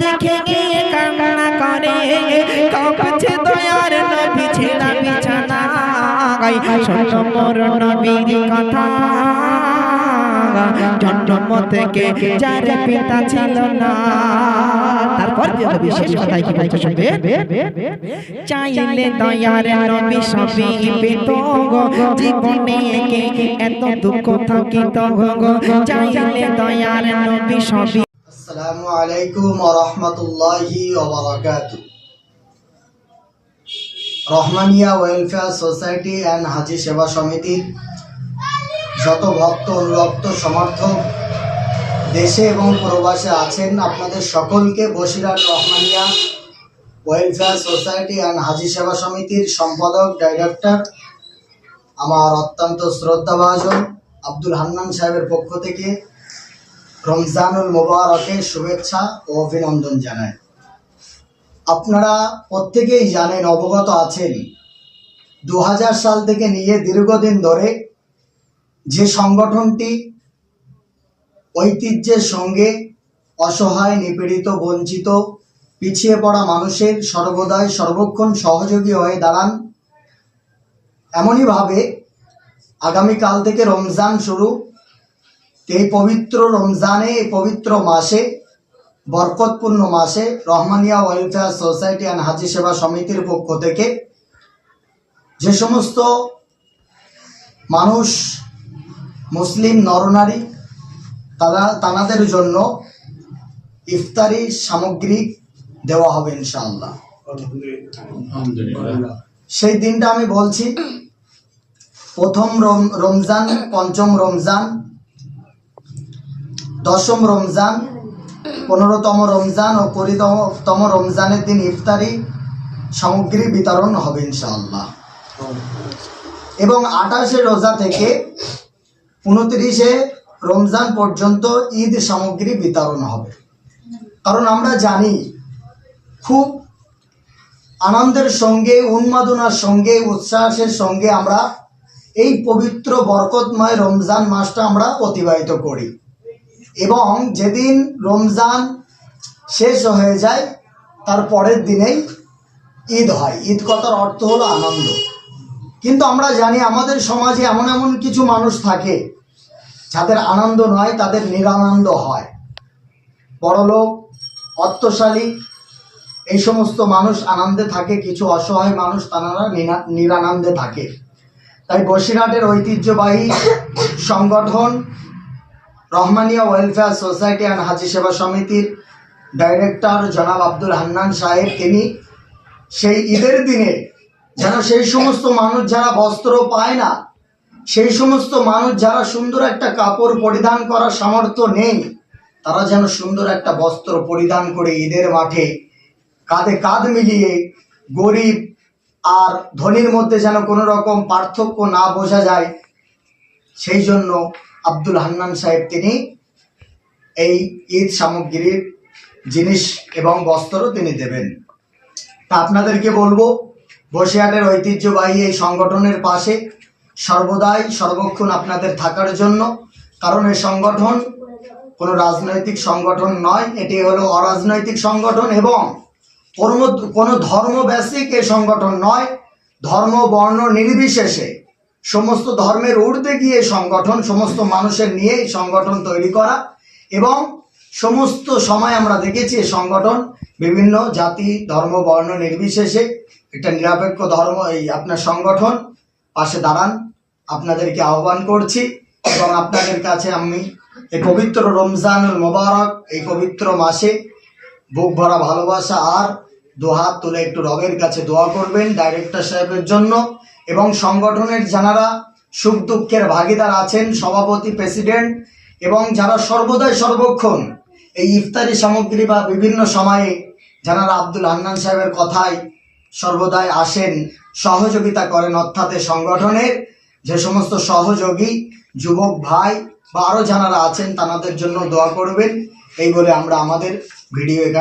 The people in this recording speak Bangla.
দেখে গিয়ে কান্না করে? দয়ার নবী বিছানা নবীর কথা। জন্ম থেকে যার পিতা ছিল না। তারপর বিশেষ কি বলতে শুনবে? চাইলে দয়ার নবী সবই গো। জীবনে এত দুঃখ থাকিত গো। চাইলে দয়ার নবী সবই আসসালামু আলাইকুম রহমতুল্লাহি রহমানিয়া ওয়েলফেয়ার সোসাইটি অ্যান্ড হাজি সেবা সমিতির যত ভক্ত, অনুরক্ত, সমর্থক দেশে এবং প্রবাসে আছেন আপনাদের সকলকে Basirhat Rahmania welfare society and হাজি সেবা সমিতির সম্পাদক ডাইরেক্টর, আমার অত্যন্ত শ্রদ্ধাভাজন আব্দুল হান্নান সাহেবের পক্ষ থেকে রমজানুল মোবারকের শুভেচ্ছা ও অভিনন্দন জানাই। আপনারা প্রত্যেকেই জানেন, অবগত আছেন দু হাজার সাল থেকে নিয়ে দীর্ঘদিন ধরে যে সংগঠনটি ঐতিহ্যের সঙ্গে অসহায়, নিপীড়িত, বঞ্চিত, পিছিয়ে পড়া মানুষের সর্বদাই সর্বক্ষণ সহযোগী হয়ে দাঁড়ান এমনইভাবে আগামীকাল থেকে রমজান শুরু। এই পবিত্র রমজানে এই পবিত্র মাসে বরকতপূর্ণ মাসে রহমানিয়া ওয়েলফেয়ার সোসাইটি অ্যান্ড হাজি সেবা সমিতির পক্ষ থেকে যে সমস্ত মানুষ মুসলিম নরনারী তারা তানাদের জন্য ইফতারি সামগ্রী দেওয়া হবে ইনশাআল্লাহ। সেই দিনটা আমি বলছি প্রথম রম- রমজান পঞ্চম রমজান দশম রমজান, পনেরোতম রমজান ও কুড়িতম রমজানের দিন ইফতারি সামগ্রী বিতরণ হবে ইনশাআল্লাহ। এবং আঠাশে রোজা থেকে উনত্রিশে রমজান পর্যন্ত ঈদ সামগ্রী বিতরণ হবে। কারণ আমরা জানি, খুব আনন্দের সঙ্গে, উন্মাদনার সঙ্গে, উচ্ছ্বাসের সঙ্গে আমরা এই পবিত্র বরকতময় রমজান মাসটা আমরা অতিবাহিত করি। এবং যেদিন রমজান শেষ হয়ে যায়, তার পরের দিনেই ঈদ হয়। ঈদ কথার অর্থ হলো আনন্দ। কিন্তু আমরা জানি আমাদের সমাজে এমন এমন কিছু মানুষ থাকে, যাদের আনন্দ নয়, তাদের নিরানন্দ হয়। বড়লোক, অর্থশালী, এই সমস্ত মানুষ আনন্দে থাকে, কিছু অসহায় মানুষ তারা নিরা- নিরানন্দে থাকে। তাই বসিরহাটের ঐতিহ্যবাহী সংগঠন রহমানিয়া ওয়েলফেয়ার সোসাইটি অ্যান্ড হাজি সেবা সমিতির ডাইরেক্টর জনাব আব্দুল হান্নান সাহেব, তিনি সেই ঈদের দিনে যেন সেই সমস্ত মানুষ যারা বস্ত্র পায় না, সেই সমস্ত মানুষ যারা সুন্দর একটা কাপড় পরিধান করার সামর্থ্য নেই, তারা যেন সুন্দর একটা বস্ত্র পরিধান করে ঈদের মাঠে কাঁধে কাঁধ মিলিয়ে গরিব আর ধনীর মধ্যে যেন কোনো রকম পার্থক্য না বোঝা যায়, সেই জন্য আব্দুল হান্নান সাহেব তিনি এই ঈদ সামগ্রীর জিনিস এবং বস্ত্র তিনি দেবেন। তা আপনাদেরকে বলব, বসিরহাটের ঐতিহ্যবাহী এই সংগঠনের পাশে সর্বদাই সর্বক্ষণ আপনাদের থাকার জন্য, কারণ এই সংগঠন কোনো রাজনৈতিক সংগঠন নয়, এটি হলো অরাজনৈতিক সংগঠন এবং কোনো ধর্ম বেসিক এই সংগঠন নয়, ধর্ম, বর্ণ নির্বিশেষে। সমস্ত ধর্মের ঊর্ধ্বে গিয়ে সংগঠন, সমস্ত মানুষের নিয়ে সংগঠন তৈরি করা এবং সমস্ত সময় আমরা দেখেছি এই সংগঠন বিভিন্ন জাতি, ধর্ম, বর্ণ নির্বিশেষে একটা নিরপেক্ষ ধর্ম, এই আপনার সংগঠন পাশে দাঁড়ান, আপনাদেরকে আহ্বান করছি এবং আপনাদের কাছে আমি এই পবিত্র রমজানুল মোবারক, এই পবিত্র মাসে বুক ভরা ভালোবাসা আর দুহাত তুলে একটু রবের কাছে দোয়া করবেন ডাইরেক্টর সাহেবের জন্য। এবং সংগঠনের যারা সুখ দুঃখের ভাগিদার আছেন সভাপতি, প্রেসিডেন্ট এবং যারা সর্বদাই সর্বক্ষণ এই ইফতারি সামগ্রী বা বিভিন্ন সময়ে যারা আব্দুল হান্নান সাহেবের কথায় সর্বদাই আসেন, সহযোগিতা করেন অর্থাৎ সংগঠনের যে সমস্ত সহযোগী, যুবক ভাই বা আরও যারা আছেন তাদের জন্য দোয়া করবেন। এই বলে আমরা আমাদের ভিডিও এখানে